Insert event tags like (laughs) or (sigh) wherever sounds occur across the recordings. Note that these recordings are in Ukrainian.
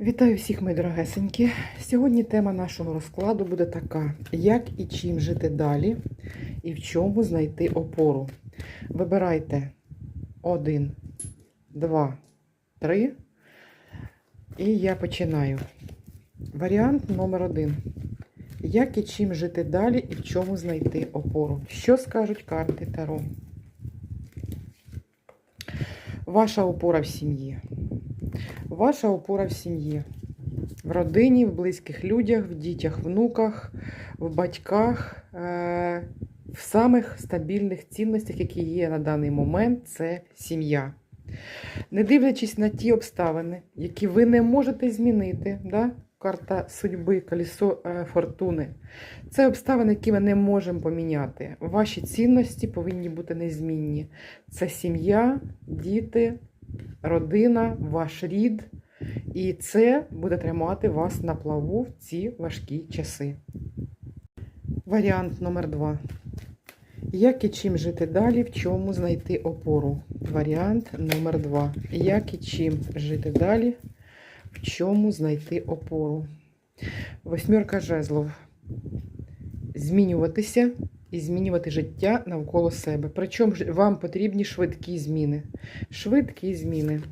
Вітаю всіх, мої дорогесенькі. Сьогодні тема нашого розкладу буде така: як і чим жити далі, і в чому знайти опору. Вибирайте один, два, три. І я починаю. Варіант номер один. Як і чим жити далі, і в чому знайти опору? Що скажуть карти Таро? Ваша опора в сім'ї. Ваша опора в сім'ї, в родині, в близьких людях, в дітях, внуках, в батьках, е, в самих стабільних цінностях, які є на даний момент, це сім'я. Не дивлячись на ті обставини, які ви не можете змінити, да? карта судьби, колесо е, фортуни. Це обставини, які ми не можемо поміняти. Ваші цінності повинні бути незмінні. Це сім'я, діти, родина, ваш рід. І це буде тримати вас на плаву в ці важкі часи. Варіант номер два. Як і чим жити далі, в чому знайти опору? Варіант номер два. Як і чим жити далі, в чому знайти опору? Восьмерка жезлов. Змінюватися і змінювати життя навколо себе. Причому вам потрібні швидкі зміни. Швидкі зміни.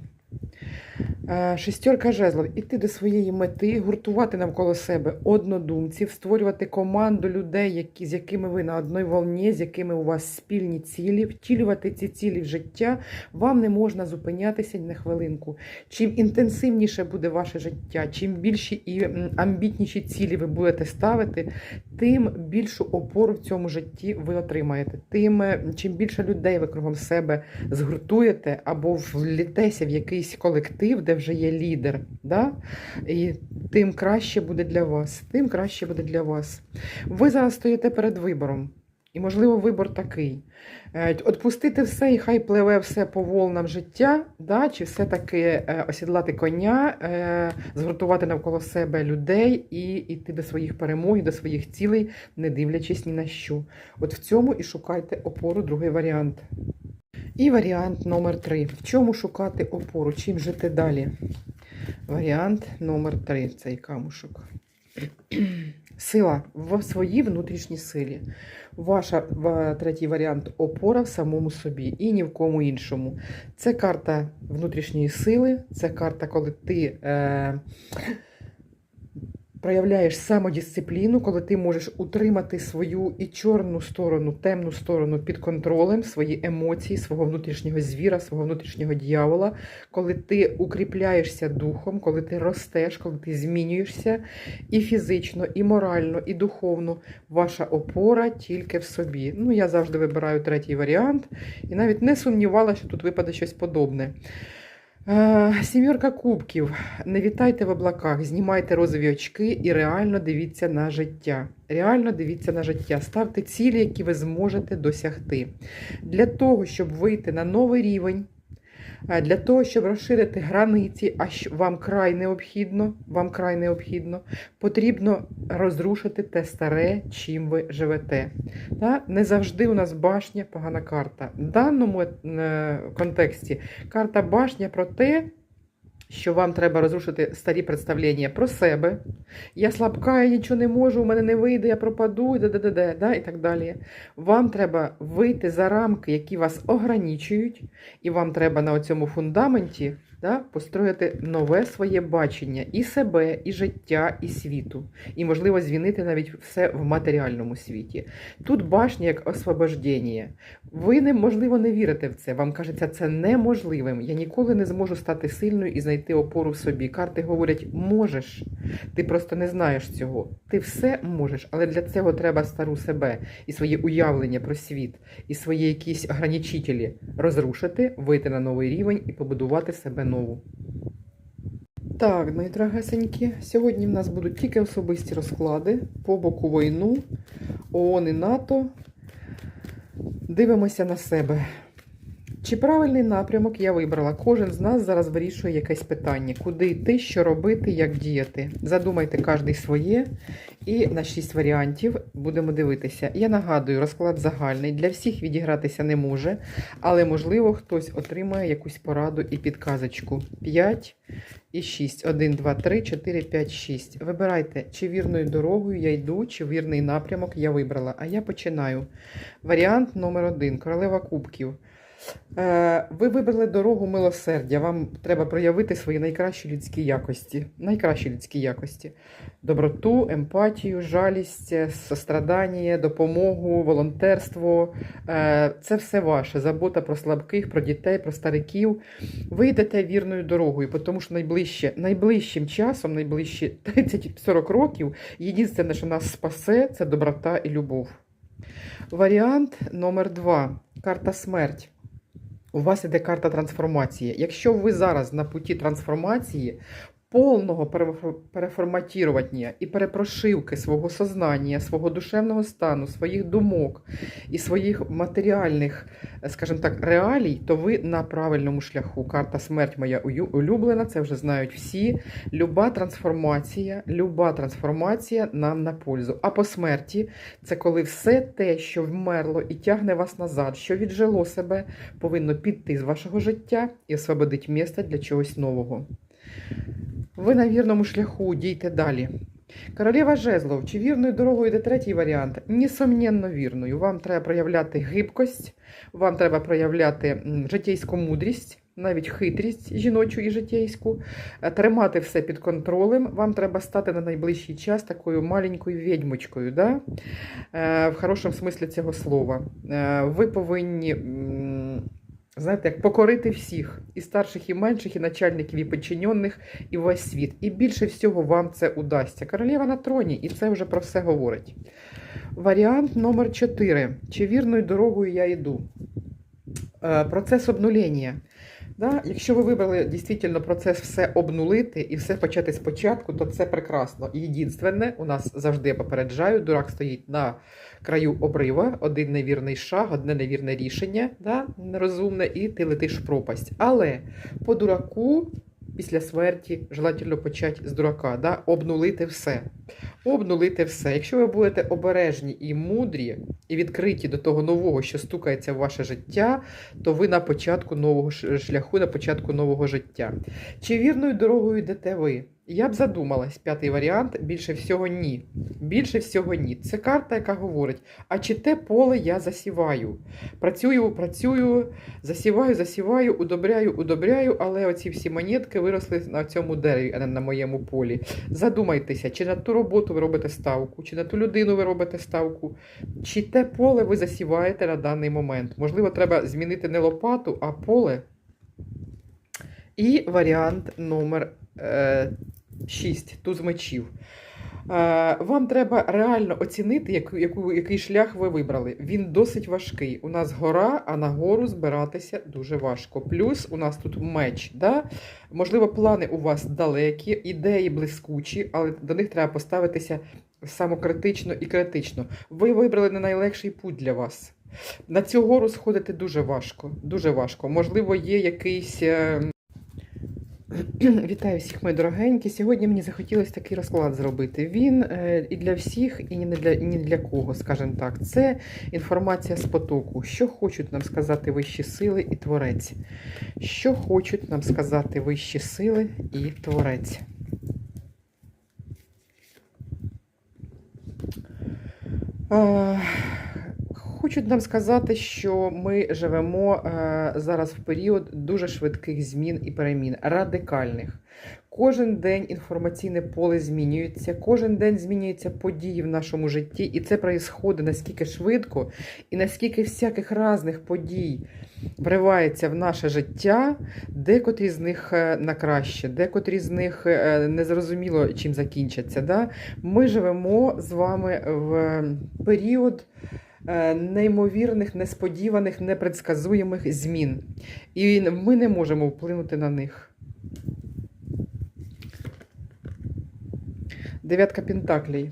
Е, Шестерка жезлов. Іти до своєї мети, гуртувати навколо себе однодумців, створювати команду людей, які, з якими ви на одній волні, з якими у вас спільні цілі, втілювати ці цілі в життя. Вам не можна зупинятися ні на хвилинку. Чим інтенсивніше буде ваше життя, чим більші і амбітніші цілі ви будете ставити, тим більшу опору в цьому житті ви отримаєте. Тим е, чим більше людей ви кругом себе згуртуєте або влітеся в якийсь колектив, де вже є лідер, да? і тим краще буде для вас. Тим краще буде для вас. Ви зараз стоїте перед вибором. І, можливо, вибор такий. Е, Отпустити все і хай пливе все по волнам життя, да? чи все-таки е, осідлати коня, е, згуртувати навколо себе людей і йти до своїх перемог, до своїх цілей, не дивлячись ні на що. От в цьому і шукайте опору, другий варіант. І варіант номер три. В чому шукати опору? Чим жити далі? Варіант номер три. Цей камушок. (clears throat) Сила в своїй внутрішній силі. Ваша третій варіант опора в самому собі і ні в кому іншому. Це карта внутрішньої сили, це карта, коли ти е, проявляєш самодисципліну, коли ти можеш утримати свою і чорну сторону, темну сторону під контролем, свої емоції, свого внутрішнього звіра, свого внутрішнього дьявола, коли ти укріпляєшся духом, коли ти ростеш, коли ти змінюєшся і фізично, і морально, і духовно. Ваша опора тільки в собі. Ну, я завжди вибираю третій варіант і навіть не сумнівалася, що тут випаде щось подобне. Е, Сімірка кубків. Не вітайте в облаках, знімайте розові очки і реально дивіться на життя. Реально дивіться на життя. Ставте цілі, які ви зможете досягти. Для того, щоб вийти на новий рівень, для того, щоб розширити границі, а вам край необхідно, вам край необхідно, потрібно розрушити те старе, чим ви живете. Не завжди у нас башня погана карта. В даному е, контексті карта башня про те, що вам треба розрушити старі представлення про себе. Я слабка, я нічого не можу, у мене не вийде, я пропаду, да-да-да, да, і так далі. Вам треба вийти за рамки, які вас ограничують, і вам треба на цьому фундаменті да, построїти нове своє бачення і себе, і життя, і світу. І, можливо, звінити навіть все в матеріальному світі. Тут башня як освобождення. Ви не, можливо, не вірите в це. Вам кажеться, це неможливим. Я ніколи не зможу стати сильною і знайти опору в собі. Карти говорять, можеш. Ти просто не знаєш цього. Ти все можеш, але для цього треба стару себе і своє уявлення про світ, і свої якісь ограничителі розрушити, вийти на новий рівень і побудувати себе нову. Так, мої дорогесенькі, сьогодні в нас будуть тільки особисті розклади по боку війну, ООН і НАТО. Дивимося на себе. Чи правильний напрямок я вибрала? Кожен з нас зараз вирішує якесь питання, куди йти, що робити, як діяти. Задумайте кожний своє, і на шість варіантів будемо дивитися. Я нагадую, розклад загальний для всіх відігратися не може, але можливо хтось отримає якусь пораду і підказочку. 5 і 6. 1, 2, 3, 4, 5, 6. Вибирайте, чи вірною дорогою я йду, чи вірний напрямок я вибрала. А я починаю. Варіант номер один. Королева кубків. Е, Ви вибрали дорогу милосердя. Вам треба проявити свої найкращі людські якості. Найкращі людські якості: доброту, емпатію, жалість, е, сострадання, допомогу, волонтерство. Е, Це все ваше. Забота про слабких, про дітей, про стариків. Ви йдете вірною дорогою, тому що найближче, найближчим часом, найближчі (laughs) 30-40 років, єдине, що нас спасе, це доброта і любов. Варіант номер два. Карта смерть. У вас іде карта трансформації. Якщо ви зараз на путі трансформації, повного перефор- переформатірування і перепрошивки свого сознання, свого душевного стану, своїх думок і своїх матеріальних, скажімо так, реалій, то ви на правильному шляху. Карта смерть моя улюблена, це вже знають всі. Люба трансформація, люба трансформація нам на пользу. А по смерті це коли все те, що вмерло і тягне вас назад, що віджило себе, повинно піти з вашого життя і освободить місце для чогось нового. Ви на вірному шляху дійте далі. Королева жезлов, чи вірною дорогою йде третій варіант? Несомненно, вірною. Вам треба проявляти гибкость, вам треба проявляти м, житейську мудрість, навіть хитрість жіночу і житейську, е, тримати все під контролем. Вам треба стати на найближчий час такою маленькою відьмочкою, да? е, в хорошому смислі цього слова. Е, ви повинні. Знаєте, як покорити всіх, і старших, і менших, і начальників, і підчинених, і весь світ. І більше всього вам це удасться. Королева на троні, і це вже про все говорить. Варіант номер 4. Чи вірною дорогою я йду? Е, Процес обнулення. Да? Якщо ви вибрали дійсно процес все обнулити і все почати спочатку, то це прекрасно. Єдинственне, у нас завжди попереджаю, дурак стоїть на краю обрива, один невірний шаг, одне невірне рішення, да? нерозумне, і ти летиш в пропасть. Але по дураку після смерті желательно почати з дурака, да? обнулити все. Обнулити все. Якщо ви будете обережні і мудрі, і відкриті до того нового, що стукається в ваше життя, то ви на початку нового шляху, на початку нового життя. Чи вірною дорогою йдете ви? Я б задумалась, п'ятий варіант, більше всього ні. Більше всього ні. Це карта, яка говорить, а чи те поле я засіваю? Працюю, працюю, засіваю, засіваю, удобряю, удобряю, але оці всі монетки виросли на цьому дереві, а не на моєму полі. Задумайтеся, чи на ту роботу ви робите ставку, чи на ту людину ви робите ставку, чи те поле ви засіваєте на даний момент. Можливо, треба змінити не лопату, а поле. І варіант номер 6 туз мечів. Е, Вам треба реально оцінити, яку, яку, який шлях ви вибрали. Він досить важкий. У нас гора, а на гору збиратися дуже важко. Плюс у нас тут меч. Да? Можливо, плани у вас далекі, ідеї блискучі, але до них треба поставитися самокритично і критично. Ви вибрали не найлегший путь для вас. На цю гору сходити дуже важко. Дуже важко. Можливо, є якийсь. (clears throat) Вітаю всіх, мої дорогенькі. Сьогодні мені захотілося такий розклад зробити. Він е, і для всіх, і не для, ні для кого, скажімо так. Це інформація з потоку. Що хочуть нам сказати вищі сили і творець? Що хочуть нам сказати вищі сили і творець? Е, Хочуть нам сказати, що ми живемо е, зараз в період дуже швидких змін і перемін, радикальних. Кожен день інформаційне поле змінюється, кожен день змінюються події в нашому житті, і це проїсходить наскільки швидко, і наскільки всяких різних подій вривається в наше життя, декотрі з них е, на краще, декотрі з них е, незрозуміло чим закінчаться. Да? Ми живемо з вами в період неймовірних, несподіваних, непредсказуємих змін. І ми не можемо вплинути на них. Дев'ятка Пентаклій.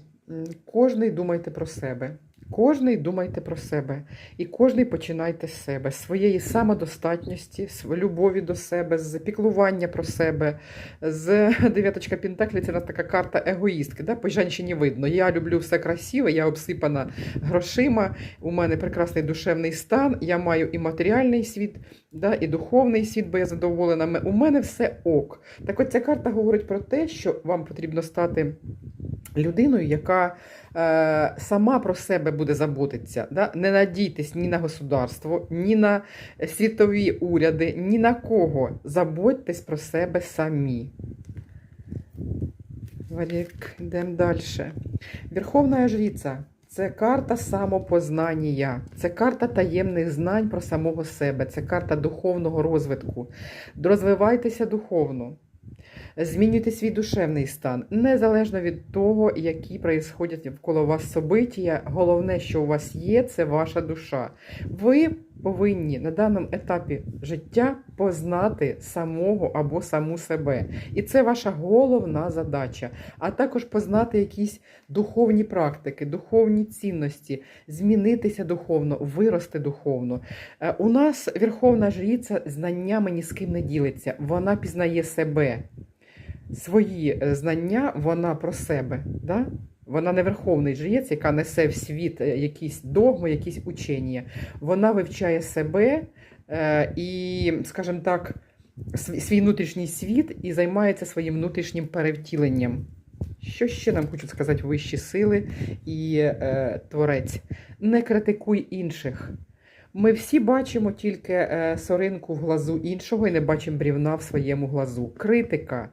Кожний думайте про себе. Кожний думайте про себе, і кожний починайте з себе, з своєї самодостатності, з любові до себе, з піклування про себе. З дев'яточка Пентаклі це у нас така карта егоїстки. Да? По жінчині видно. Я люблю все красиве, я обсипана грошима, у мене прекрасний душевний стан, я маю і матеріальний світ, да? і духовний світ, бо я задоволена. У мене все ок. Так от ця карта говорить про те, що вам потрібно стати людиною, яка е, сама про себе буде заботитися. Да? Не надійтесь ні на государство, ні на світові уряди, ні на кого. Заботьтесь про себе самі. Валік, йдемо далі. Верховна жриця це карта самопознання, це карта таємних знань про самого себе, це карта духовного розвитку. Розвивайтеся духовно. Змінюйте свій душевний стан, незалежно від того, які происходять навколо вас события. Головне, що у вас є, це ваша душа. Ви повинні на даному етапі життя познати самого або саму себе. І це ваша головна задача. А також познати якісь духовні практики, духовні цінності, змінитися духовно, вирости духовно. Е, У нас Верховна Жриця знаннями ні з ким не ділиться. Вона пізнає себе свої е, знання вона про себе. Да? Вона не верховний жрець, яка несе в світ е, якісь догми, якісь учення. Вона вивчає себе е, і, скажімо так, свій внутрішній світ і займається своїм внутрішнім перевтіленням. Що ще нам хочуть сказати вищі сили і е, творець? Не критикуй інших. Ми всі бачимо тільки е, соринку в глазу іншого і не бачимо брівна в своєму глазу. Критика,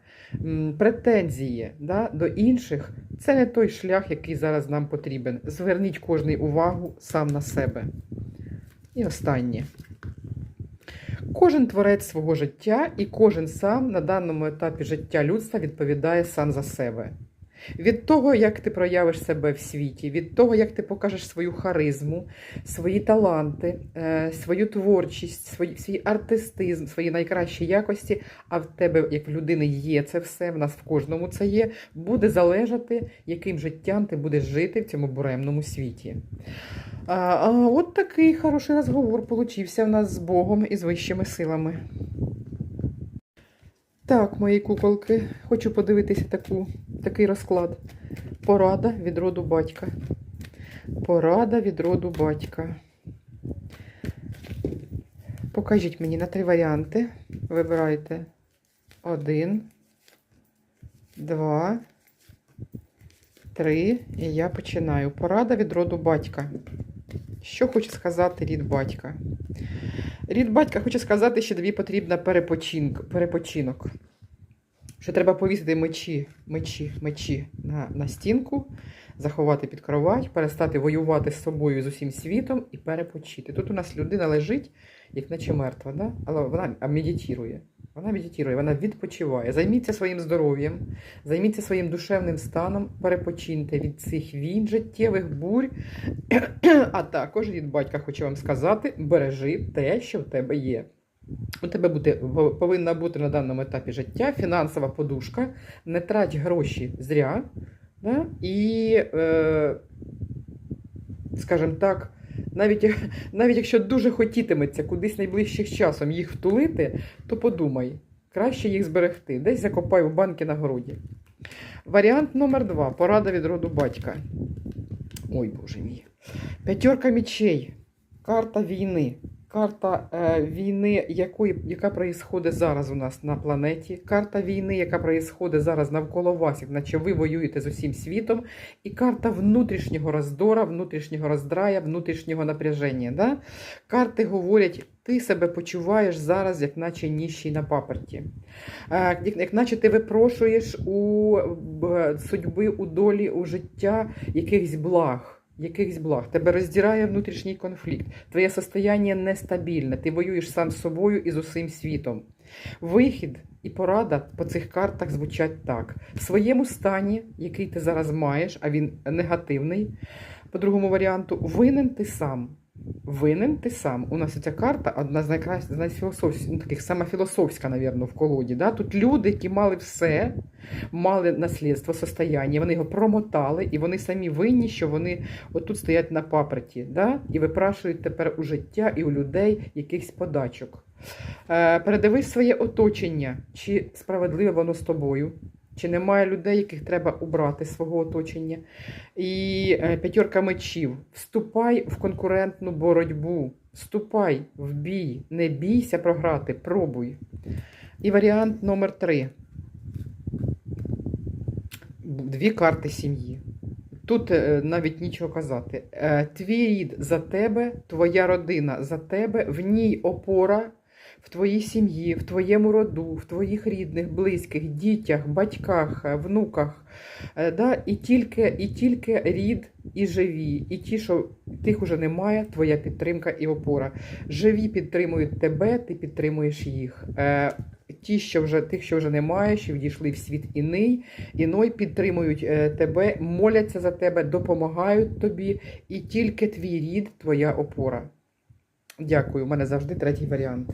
претензії да, до інших це не той шлях, який зараз нам потрібен. Зверніть кожний увагу сам на себе. І останнє. Кожен творець свого життя і кожен сам на даному етапі життя людства відповідає сам за себе. Від того, як ти проявиш себе в світі, від того, як ти покажеш свою харизму, свої таланти, е, свою творчість, свій, свій артистизм, свої найкращі якості, а в тебе, як в людини, є це все, в нас в кожному це є, буде залежати, яким життям ти будеш жити в цьому буремному світі. А, а от такий хороший розговор получився в нас з Богом і з вищими силами. Так, мої куколки, хочу подивитися таку, такий розклад. Порада від роду батька. Порада від роду батька. Покажіть мені на три варіанти. Вибирайте один, два, три. І я починаю. Порада від роду батька. Що хоче сказати рід батька? Рід батька хоче сказати, що тобі перепочинк, перепочинок. Що треба повісити мечі, мечі, мечі на, на стінку, заховати під кровать, перестати воювати з собою з усім світом і перепочити. Тут у нас людина лежить, як наче мертва, да? але вона медитує. Вона медитує, вона відпочиває. Займіться своїм здоров'ям, займіться своїм душевним станом, перепочиньте від цих війн, життєвих бурь. (clears throat) А також від батька хочу вам сказати: бережи те, що в тебе є. У тебе буде, повинна бути на даному етапі життя фінансова подушка, не трать гроші зря. Да? І, е, скажімо так, навіть, (laughs) навіть якщо дуже хотітиметься кудись найближчим часом їх втулити, то подумай, краще їх зберегти. Десь закопай у банки на городі. Варіант номер два. Порада від роду батька. Ой, боже мій. П'ятерка мечей. Карта війни. Карта е, війни, якої, яка проїсходить зараз у нас на планеті. Карта війни, яка проїсходить зараз навколо вас, наче ви воюєте з усім світом. І карта внутрішнього роздора, внутрішнього роздрая, внутрішнього напряження. Да? Карти говорять, ти себе почуваєш зараз, як наче ніщий на паперті. Е, як, наче ти випрошуєш у судьби, у долі, у життя якихось благ. Якихось благ. Тебе роздирає внутрішній конфлікт. Твоє состояння нестабільне. Ти воюєш сам з собою і з усім світом. Вихід і порада по цих картах звучать так: в своєму стані, який ти зараз маєш, а він негативний. По другому варіанту, винен ти сам. Винен ти сам. У нас ця карта одна з найкращих, найфілософських, ну, таких сама філософська, напевно, в колоді. Да? Тут люди, які мали все, мали наслідство, состояння, вони його промотали, і вони самі винні, що вони отут стоять на паперті, да? і випрашують тепер у життя і у людей якихось подачок. Е, передивись своє оточення, чи справедливе воно з тобою. Чи немає людей, яких треба убрати з свого оточення? І е, п'ятерка мечів. Вступай в конкурентну боротьбу. Вступай в бій. Не бійся програти, пробуй. І варіант номер три. Дві карти сім'ї. Тут е, навіть нічого казати. Е, Твій рід за тебе, твоя родина за тебе, в ній опора в твоїй сім'ї, в твоєму роду, в твоїх рідних, близьких, дітях, батьках, е, внуках. Е, Да? І, тільки, і тільки рід і живі, і ті, що тих уже немає, твоя підтримка і опора. Живі підтримують тебе, ти підтримуєш їх. Е, Ті, що вже тих, що вже немає, що відійшли в світ іний, іной підтримують тебе, моляться за тебе, допомагають тобі, і тільки твій рід, твоя опора. Дякую. У мене завжди третій варіант.